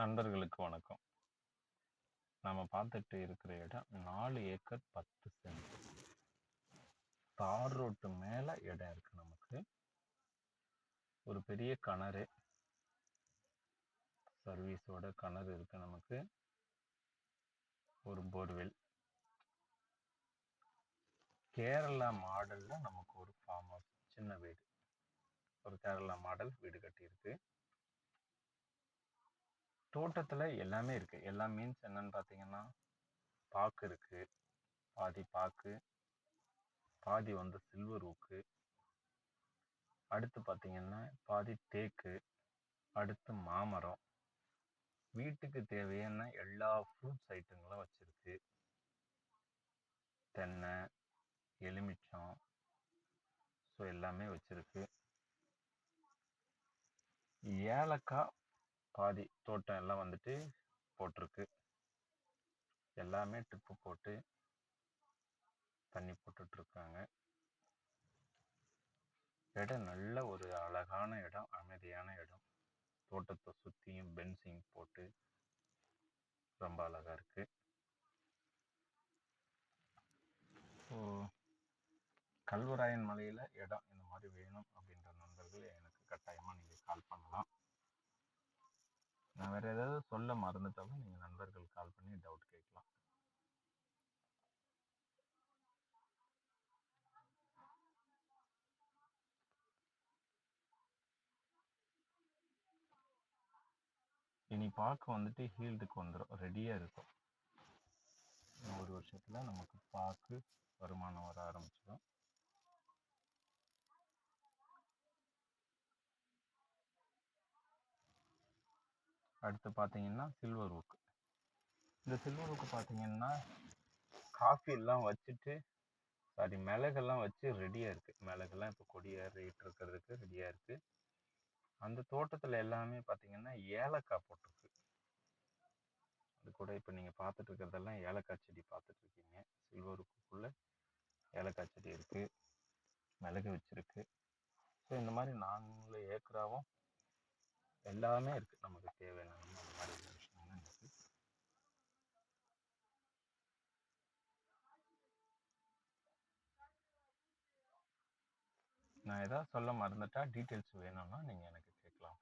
நண்பர்களுக்கு வணக்கம். நம்ம பார்த்துட்டு இருக்கிற இடம் நாலு ஏக்கர் பத்து சென்ட். தார் ரோட்டு மேலே இடம் இருக்கு நமக்கு. ஒரு பெரிய கிணறு. சர்வீஸோட கிணறு இருக்கு நமக்கு. ஒரு போர்வெல் கேரளா மாடல்ல நமக்கு ஒரு ஃபார்ம் ஹவுஸ் சின்ன வீடு. ஒரு கேரளா மாடல் வீடு கட்டியிருக்கு. தோட்டத்தில் எல்லாமே இருக்குது எல்லா மீன்ஸ் என்னன்னு பார்த்தீங்கன்னா பாக்கு இருக்குது பாதி பாக்கு பாதி வந்து சில்வர் ஊக்கு அடுத்து பார்த்தீங்கன்னா பாதி தேக்கு அடுத்து மாமரம். வீட்டுக்கு தேவையான எல்லா ஃப்ரூட்ஸ் ஐட்டங்களும் வச்சுருக்கு. தென்னை எலுமிச்சம் ஸோ எல்லாமே வச்சுருக்கு. ஏலக்காய் பாதி தோட்டம் எல்லாம் வந்துட்டு போட்டிருக்கு. எல்லாமே ட்ரிப்பு போட்டு தண்ணி போட்டுட்ருக்காங்க இடம் நல்ல ஒரு அழகான இடம் அமைதியான இடம். தோட்டத்தை சுற்றியும் பென்சிங் போட்டு ரொம்ப அழகாக இருக்கு. ஸோ கல்வராயன் மலையில் இடம் இந்த மாதிரி வேணும் அப்படின்ற நண்பர்கள் எனக்கு கட்டாயமாக நீங்கள் கால் பண்ணலாம். வேற ஏதாவது சொல்ல மறந்துட்டாலும் நீங்கள் நண்பர்கள் கால் பண்ணி டவுட் கேட்கலாம். இனி பார்க்க வந்துட்டு ஹீல்டுக்கு வந்துடும் ரெடியாக இருக்கும். ஒரு வருஷத்தில் நமக்கு பார்க்க வருமானம் வர ஆரம்பிச்சிடும் அடுத்து பார்த்தீங்கன்னா சில்வர் ஊக்கு இந்த சில்வர் ஊக்கு பார்த்தீங்கன்னா காஃபி எல்லாம் வச்சுட்டு சாரி மிளகெல்லாம் வச்சு ரெடியாக இருக்குது மிளகெல்லாம் இப்போ கொடியாக ரேட் இருக்கிறதுக்கு ரெடியாக இருக்குது அந்த தோட்டத்தில் எல்லாமே பார்த்தீங்கன்னா ஏலக்காய் போட்டிருக்கு. அது கூட இப்போ நீங்கள் பார்த்துட்டு இருக்கிறதெல்லாம் ஏலக்காய் செடி பார்த்துட்டு இருக்கீங்க. சில்வர் ஊக்குக்குள்ளே ஏலக்காய் செடி இருக்குது மிளகு வச்சுருக்கு. ஸோ இந்த மாதிரி நாலு ஏக்கராவும் எல்லாமே இருக்குது நமக்கு தேவையான அந்த மாதிரி விஷயங்கள்லாம் இருக்குது நான் ஏதாவது சொல்ல மறந்துட்டா டீட்டெயில்ஸ் வேணும்னா நீங்கள் எனக்கு கேட்கலாம்